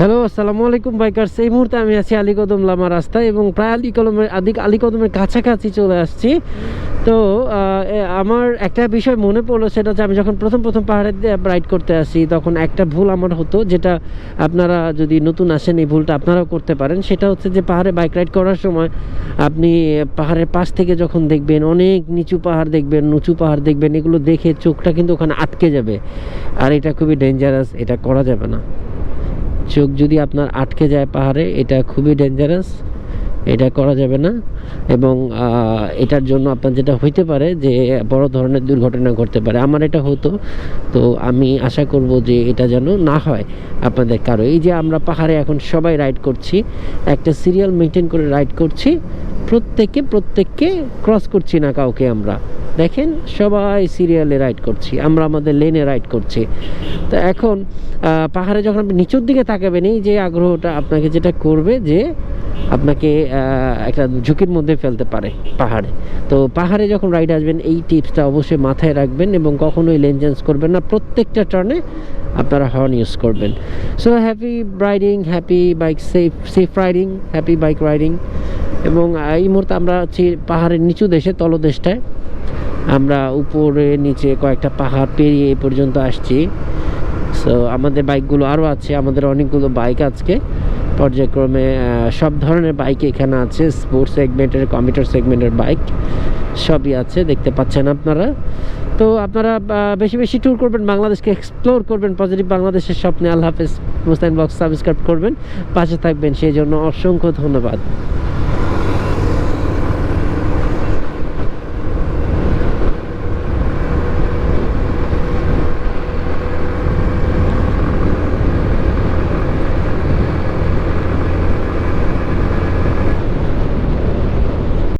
Hello আসসালামু আলাইকুম bikers এই মুহূর্তে আমি আছি আলীকদম লামা রাস্তায় এবং প্রায় আলীকদমের আদিক আলীকদমের কাছাকাছি চলে আসছি। তো আমার একটা বিষয় মনে পড়ল, সেটা হচ্ছে আমি যখন প্রথম প্রথম পাহাড়ে রাইড করতে আসি, তখন একটা ভুল আমার হতো, যেটা আপনারা যদি নতুন আসেন, এই ভুলটা আপনারাও করতে পারেন। সেটা হচ্ছে যে, পাহাড়ে বাইক রাইড করার সময় আপনি পাহাড়ের পাশ থেকে যখন দেখবেন, অনেক নিচু পাহাড় দেখবেন, উঁচু পাহাড় দেখবেন, এগুলো দেখে চোখটা কিন্তু ওখানে আটকে যাবে। আর এটা খুবই ডেঞ্জারাস এটা করা যাবে না। চোখ যদি আপনার আটকে যায় পাহাড়ে, এটা খুবই ডেঞ্জারাস এটা করা যাবে না। এবং এটার জন্য আপনার যেটা হইতে পারে যে, বড় ধরনের দুর্ঘটনা ঘটতে পারে। আমার এটা হতো, তো আমি আশা করব যে এটা যেন না হয় আপনাদের কারও। এই যে আমরা পাহাড়ে এখন সবাই রাইড করছি, একটা সিরিয়াল মেনটেন করে রাইড করছি, প্রত্যেকে, প্রত্যেককে ক্রস করছি না কাউকে আমরা। দেখেন, সবাই সিরিয়ালে রাইড করছি, আমরা আমাদের লেনে রাইড করছি। তো এখন পাহাড়ে যখন আপনি নিচের দিকে তাকাবেন, এই যে আগ্রহটা আপনাকে যেটা করবে যে আপনাকে একটা ঝুঁকির মধ্যে ফেলতে পারে পাহাড়ে। তো পাহাড়ে যখন রাইড আসবেন, এই টিপসটা অবশ্যই মাথায় রাখবেন এবং কখনোই লেন চেঞ্জ করবেন না। প্রত্যেকটা টার্নে আপনারা হর্ন ইউজ করবেন। So happy riding happy bike safe safe riding happy bike riding এবং এই মুহূর্তে আমরা আছি পাহাড়ের নিচু দেশে, তলদেশটায়। আমরা উপরে, নিচে কয়েকটা পাহাড় পেরিয়ে এই পর্যন্ত আসছি। সো আমাদের বাইকগুলো আরও আছে, আমাদের অনেকগুলো বাইক আজকে। পর্যায়ক্রমে সব ধরনের বাইক এখানে আছে স্পোর্টস সেগমেন্টের কমিউটার সেগমেন্টের বাইক সবই আছে, দেখতে পাচ্ছেন আপনারা। তো আপনারা বেশি বেশি ট্যুর করবেন, বাংলাদেশকে এক্সপ্লোর করবেন পজিটিভ বাংলাদেশের স্বপ্নে। আল্লাহ হাফেজ মুস্তাইন বক্স সাবস্ক্রাইব করবেন, পাশে থাকবেন। সেই জন্য অসংখ্য ধন্যবাদ।